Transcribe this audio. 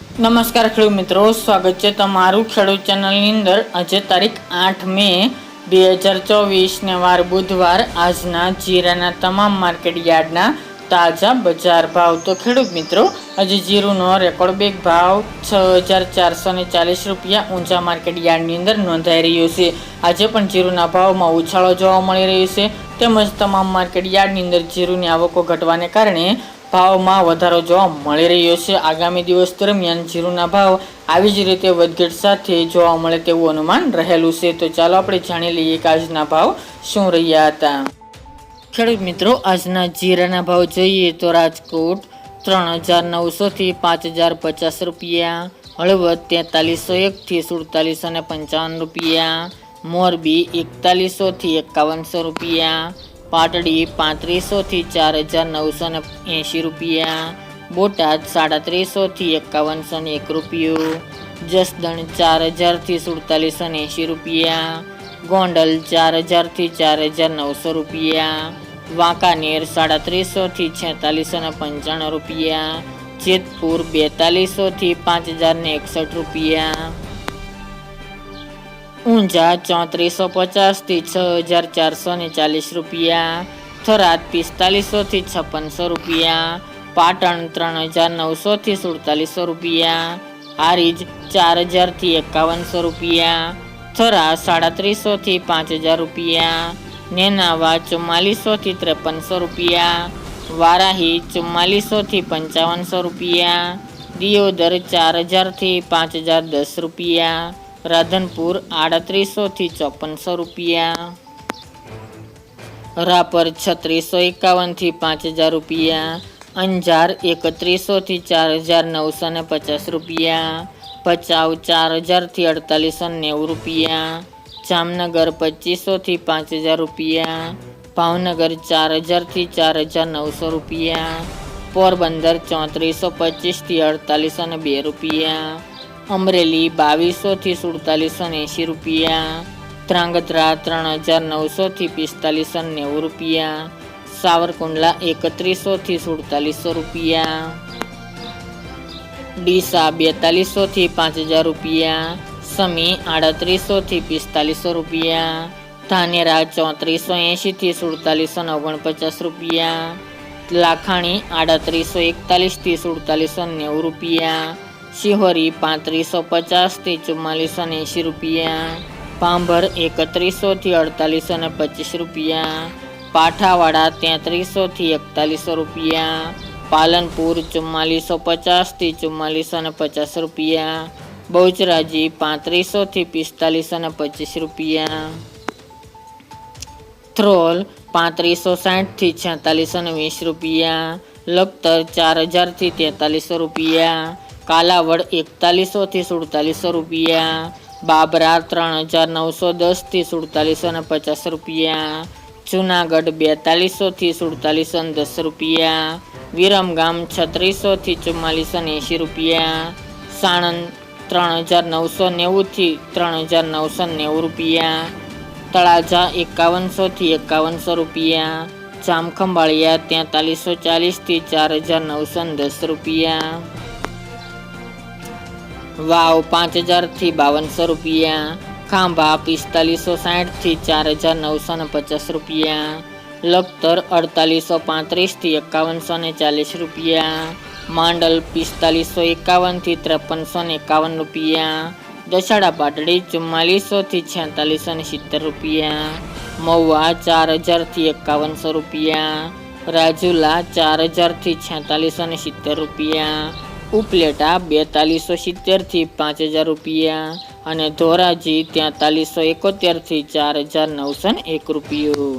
નમસ્કાર ખેડૂત મિત્રો, સ્વાગત છે તમારું ખેડૂત ચેનલની અંદર. આજે તારીખ આઠ મે બે હજાર ચોવીસને વાર બુધવાર આજના જીરાના તમામ માર્કેટ યાર્ડના તાજા બજાર ભાવ. તો ખેડૂત મિત્રો, આજે જીરુનો રેકોર્ડ બેગ ભાવ છ હજાર ચારસો ને ચાલીસ રૂપિયા ઊંચા માર્કેટ યાર્ડની અંદર નોંધાઈ રહ્યો છે. આજે પણ જીરુના ભાવમાં ઉછાળો જોવા મળી રહ્યો છે. તેમજ તમામ માર્કેટ યાર્ડની અંદર જીરુની આવકો ઘટવાને કારણે ભાવમાં વધારો જોવા મળી રહ્યો છે. આગામી દિવસ દરમિયાન જીરુના ભાવ આવી જ રીતે વધઘટ સાથે જોવા મળે તેવું અનુમાન રહેલું છે. તો ચાલો આપણે જાણી લઈએ કે આજના ભાવ શું રહ્યા હતા. ખેડૂત મિત્રો, આજના જીરાના ભાવ જોઈએ તો રાજકોટ ત્રણ હજાર નવસોથી પાંચ હજાર પચાસ રૂપિયા, હળવદ તેતાલીસો એકથી સુડતાલીસો ને પંચાવન રૂપિયા, મોરબી એકતાલીસોથી એકાવનસો રૂપિયા પાટડી પાંત્રીસોથી ચાર હજાર નવસો ને એંશી રૂપિયા. બોટાદ સાડત્રીસોથી એકાવનસો ને એક રૂપિયો. જસદણ ચાર હજારથી સુડતાલીસો ને એંશી રૂપિયા. ગોંડલ ચાર હજારથી ચાર હજાર નવસો રૂપિયા. વાંકાનેર સાડત્રીસોથી છેતાલીસો ને પંચાણું રૂપિયા. જેતપુર બેતાલીસોથી પાંચ હજાર એકસઠ રૂપિયા. ઊંઝા ચોત્રીસો પચાસથી છ હજાર ચારસો ને ચાલીસ રૂપિયા. થરાદ પિસ્તાલીસોથી છપ્પનસો રૂપિયા. પાટણ ત્રણ હજાર નવસોથી સુડતાલીસો રૂપિયા. હારીજ ચાર હજારથી એકાવનસો રૂપિયા. થરા સાડત્રીસોથી પાંચ હજાર રૂપિયા. નેનાવા ચુમ્માલીસોથી ત્રેપનસો રૂપિયા. વારાહી ચુમ્માલીસોથી પંચાવનસો રૂપિયા. દિયોદર ચાર હજારથી પાંચ હજાર દસ રૂપિયા. રાધનપુર આડત્રીસોથી ચોપનસો રૂપિયા. રાપર છત્રીસો એકાવનથી પાંચ હજાર રૂપિયા. અંજાર એકત્રીસોથી ચાર હજાર નવસો ને પચાસ રૂપિયા. ભચાઉ ચાર હજારથી અડતાલીસો નેવું રૂપિયા. જામનગર પચીસોથી પાંચ હજાર રૂપિયા. ભાવનગર ચાર હજારથી ચાર હજાર નવસો રૂપિયા. પોરબંદર ચોત્રીસો પચીસથી અડતાલીસો ને બે રૂપિયા. અમરેલી બાવીસોથી સુડતાલીસો એંશી રૂપિયા. ધ્રાંગધ્રા ત્રણ હજાર નવસોથી પિસ્તાલીસો નેવું રૂપિયા. સાવરકુંડલા એકત્રીસોથી સુડતાલીસો રૂપિયા. ડીસા બેતાલીસોથી પાંચ હજાર રૂપિયા. સમી આડત્રીસોથી પિસ્તાલીસો રૂપિયા. ધાનેરા ચોત્રીસો એંશીથી સુડતાલીસો ઓગણપચાસ રૂપિયા. લાખાણી આડત્રીસો એકતાલીસથી સુડતાલીસો નેવું રૂપિયા. શિહોરી પાંત્રીસો પચાસથી ચુમ્માલીસો એંશી રૂપિયા. પાંભર એકત્રીસોથી અડતાલીસો ને પચીસ રૂપિયા. પાઠાવાડા તેત્રીસોથી એકતાલીસો રૂપિયા. પાલનપુર ચુમ્માલીસો પચાસથી ચુમ્માલીસો ને પચાસ રૂપિયા. બહુચરાજી પાંત્રીસોથી પિસ્તાલીસો ને પચીસ રૂપિયા. થ્રોલ પાંત્રીસો સાઠથી છેતાલીસો ને વીસ રૂપિયા. લખતર ચાર હજારથી તેતાલીસો રૂપિયા. કાલાવડ એકતાલીસોથી સુડતાલીસો રૂપિયા, બાબરા ત્રણ હજાર નવસો દસથી સુડતાલીસો ને પચાસ રૂપિયા, જુનાગઢ બેતાલીસોથી સુડતાલીસો ને દસ રૂપિયા, વિરમગામ છત્રીસોથી ચુમ્માલીસો ને એંશી રૂપિયા, સાણંદ ત્રણ હજાર નવસો નેવુંથી ત્રણ હજાર નવસો નેવું રૂપિયા, તળાજા એકાવનસોથી એકાવનસો રૂપિયા, જામખંભાળિયા તેતાલીસો ચાલીસથી ચાર હજાર નવસો દસ રૂપિયા વાવ પાંચ હજારથી બાવનસો રૂપિયા. ખાંભા પિસ્તાલીસો સાઠથી ચાર હજાર નવસો ને પચાસ રૂપિયા. લખતર અડતાલીસો પાંત્રીસથી એકાવનસો ને ચાલીસ રૂપિયા. માંડલ પિસ્તાલીસો એકાવનથી ત્રેપનસો ને એકાવન રૂપિયા. દશાડા પાટડી ચુમ્માલીસોથી છેતાલીસો ને સિત્તેર રૂપિયા. મહુવા ચાર હજારથી એકાવનસો રૂપિયા. રાજુલા ચાર હજારથી છેતાલીસો ને સિત્તેર રૂપિયા. ઉપલેટા બેતાલીસો સિત્તેરથી પાંચ હજાર રૂપિયા અને ધોરાજી તેતાલીસો એકોતેરથી ચાર હજાર નવસો એક રૂપિયો.